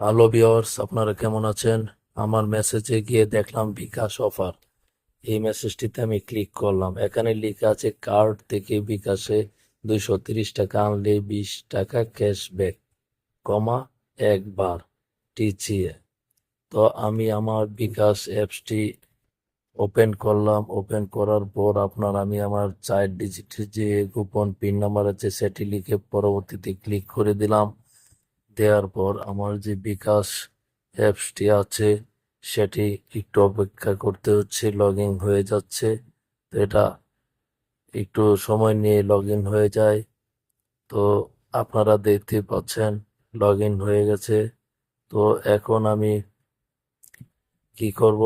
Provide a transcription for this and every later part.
Hello viewers আপনারা কেমন আছেন? আমার মেসেজে গিয়ে দেখলাম বিকাশ অফার এই মেসেজটিতে আমি ক্লিক করলাম। এখানে লেখা আছে কার্ড থেকে বিকাশে দুইশো তিরিশ টাকা আনলে বিশ টাকা ক্যাশব্যাক কমা একবার, টিচিয়ে। তো আমি আমার বিকাশ অ্যাপসটি ওপেন করলাম। ওপেন করার পর আপনার আমি আমার চার ডিজিটের যে গোপন পিন নাম্বার আছে, সেটি লিখে পরবর্তীতে ক্লিক করে দিলাম। দেওয়ার পর আমার যে বিকাশ অ্যাপসটি আছে, সেটি একটু অপেক্ষা করতে হচ্ছে লগ ইন হয়ে যাচ্ছে। তো এটা একটু সময় নিয়ে লগ ইন হয়ে যায়। তো আপনারা দেখতে পাচ্ছেন লগ ইন হয়ে গেছে। তো এখন আমি কি করব?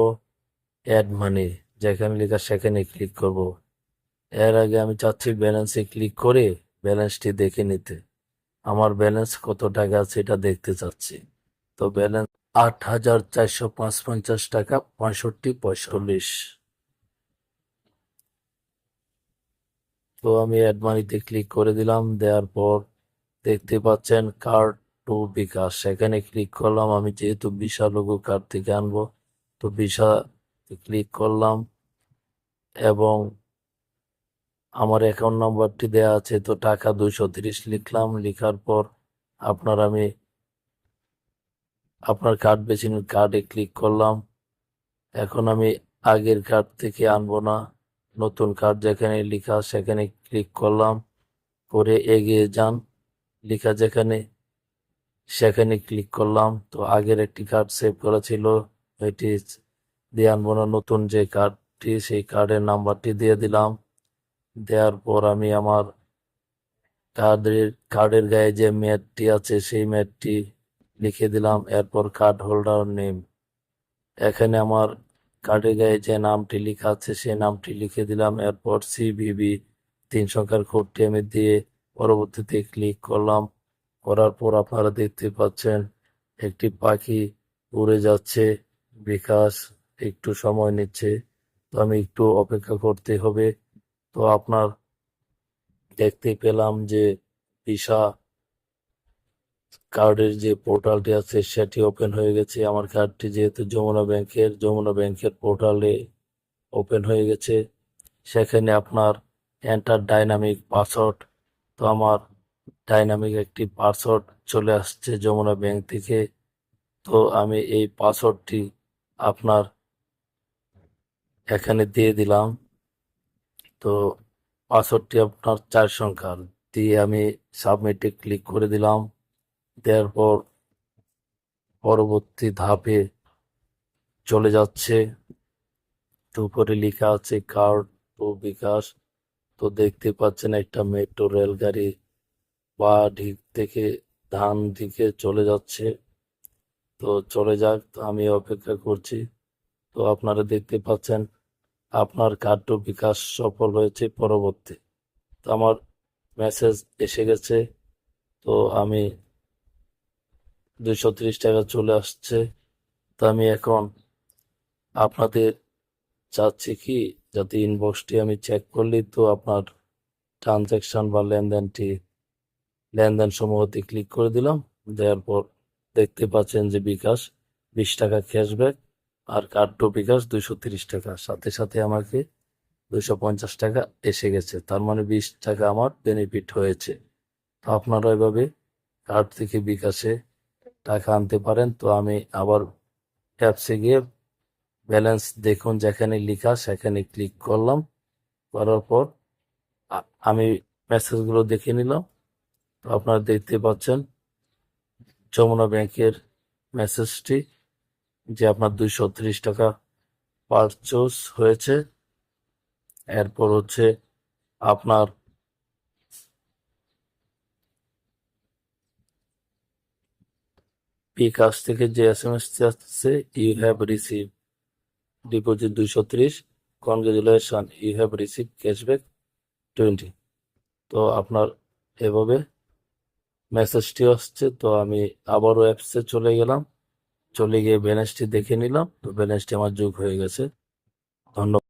অ্যাড মানি যেখানে লেখা সেখানে ক্লিক করব। এর আগে আমি চাচ্ছি ব্যালেন্সে ক্লিক করে ব্যালেন্সটি দেখে নিতে। আমার ব্যালেন্স কত টাকা আছে এটা দেখতে চাচ্ছি। তো ব্যালেন্স আট হাজার চারশো পাঁচ পঞ্চাশ টাকা পঁয়ষট্টি পঁয়তাল্লিশ তো আমি অ্যাড মানিতে ক্লিক করে দিলাম, দেওয়ার পর দেখতে পাচ্ছেন কার্ড টু বিকাশ। সেখানে ক্লিক করলাম, আমি যেহেতু বিশা লোগো কার্ড থেকে আনব, তো বিশা ক্লিক করলাম এবং আমার অ্যাকাউন্ট নাম্বারটি দেওয়া আছে, তো টাকা দুইশো তিরিশ লিখলাম। লিখার পর আপনার আমি আপনার কার্ড বেছে নিন কার্ডে ক্লিক করলাম। এখন আমি আগের কার্ড থেকে আনব না। নতুন কার্ড যেখানে লেখা সেখানে ক্লিক করলাম। করে এগিয়ে যান। লেখা যেখানে, সেখানে ক্লিক করলাম। তো আগের একটি কার্ড সেভ করা ছিল। এটি দিয়ে আনব না। নতুন যে কার্ডটি সেই কার্ডের নাম্বারটি দিয়ে দিলাম। দেওয়ার পর আমি আমার কার্ডের কার্ডের গায়ে যে ম্যাটটি আছে সেই ম্যাটটি লিখে দিলাম। এরপর কার্ড হোল্ডার নেম। এখানে আমার কার্ডের গায়ে যে নামটি লেখা আছে সেই নামটি লিখে দিলাম। এরপর সিভিবি, তিন সংখ্যার কোডটি আমি দিয়ে পরবর্তীতে ক্লিক করলাম। করার পর আপনারা দেখতে পাচ্ছেন, একটি পাখি উড়ে যাচ্ছে। বিকাশ, একটু সময় নিচ্ছে। তো আমি একটু অপেক্ষা করতে হবে। তো আপনার দেখতে পেলাম যে ভিসা কার্ডের যে পোর্টালটি আছে সেটি ওপেন হয়ে গেছে। আমার কার্ডটি যেহেতু যমুনা ব্যাংকের যমুনা ব্যাংকের পোর্টালে ওপেন হয়ে গেছে। সেখানে আপনার এন্টার ডাইনামিক পাসওয়ার্ড, তো আমার ডাইনামিক একটি পাসওয়ার্ড চলে আসছে যমুনা ব্যাংক থেকে। তো আমি এই পাসওয়ার্ডটি আপনার এখানে দিয়ে দিলাম। তো পাসওয়ার্ডটি আপনার চার সংখ্যার। দিয়ে আমি সাবমিটে ক্লিক করে দিলাম। দেওয়ার পর পরবর্তী ধাপে চলে যাচ্ছে। তো উপরে লেখা আছে কার্ড ও বিকাশ। তো দেখতে পাচ্ছেন একটা মেট্রো রেলগাড়ি বা ঢিক থেকে ধান দিকে চলে যাচ্ছে। তো চলে যাক আমি অপেক্ষা করছি। তো আপনারা দেখতে পাচ্ছেন আপনার কার্ড টু বিকাশ সফল হয়েছে পরবর্তী। তো আমার মেসেজ এসে গেছে। তো আমি দুইশো তিরিশ টাকা চলে আসছে। তো আমি এখন আপনাদের চাচ্ছি কি, যাতে ইনবক্সটি আমি চেক করলেই তো আপনার ট্রানজ্যাকশন বা লেনদেনটি লেনদেন সমূহতে ক্লিক করে দিলাম। দেওয়ার পর দেখতে পাচ্ছেন যে বিকাশ বিশ টাকা ক্যাশব্যাক আর কার্ড বিকাশ দুইশো তিরিশ টাকা। সাথে সাথে আমাকে দুইশো পঞ্চাশ টাকা এসে গেছে। তার মানে বিশ টাকা আমার বেনিফিট হয়েছে। তো আপনারা এভাবে কার্ড থেকে বিকাশে টাকা আনতে পারেন। তো আমি আবার অ্যাপসে গিয়ে ব্যালেন্স দেখুন যেখানে লেখা সেখানে ক্লিক করলাম। করার পর আমি মেসেজগুলো দেখে নিলাম। তো আপনারা দেখতে পাচ্ছেন যমুনা ব্যাংকের মেসেজটি যে আপনার দুইশো ত্রিশ টাকা পারচোজ হয়েছে। এরপর হচ্ছে আপনার বিকাশ থেকে যে এস এম এস আসছে ইউ হ্যাভ রিসিভ ডিপোজিট দুইশো ত্রিশ congratulation you have receive cashback twenty তো আপনার এভাবে মেসেজটি আসছে, তো আমি আবারও অ্যাপসে চলে গেলাম। চলে গিয়ে ব্যালেন্সটি দেখে নিলাম। তো ব্যালেন্সটি আমার যোগ হয়ে গেছে। ধন্যবাদ।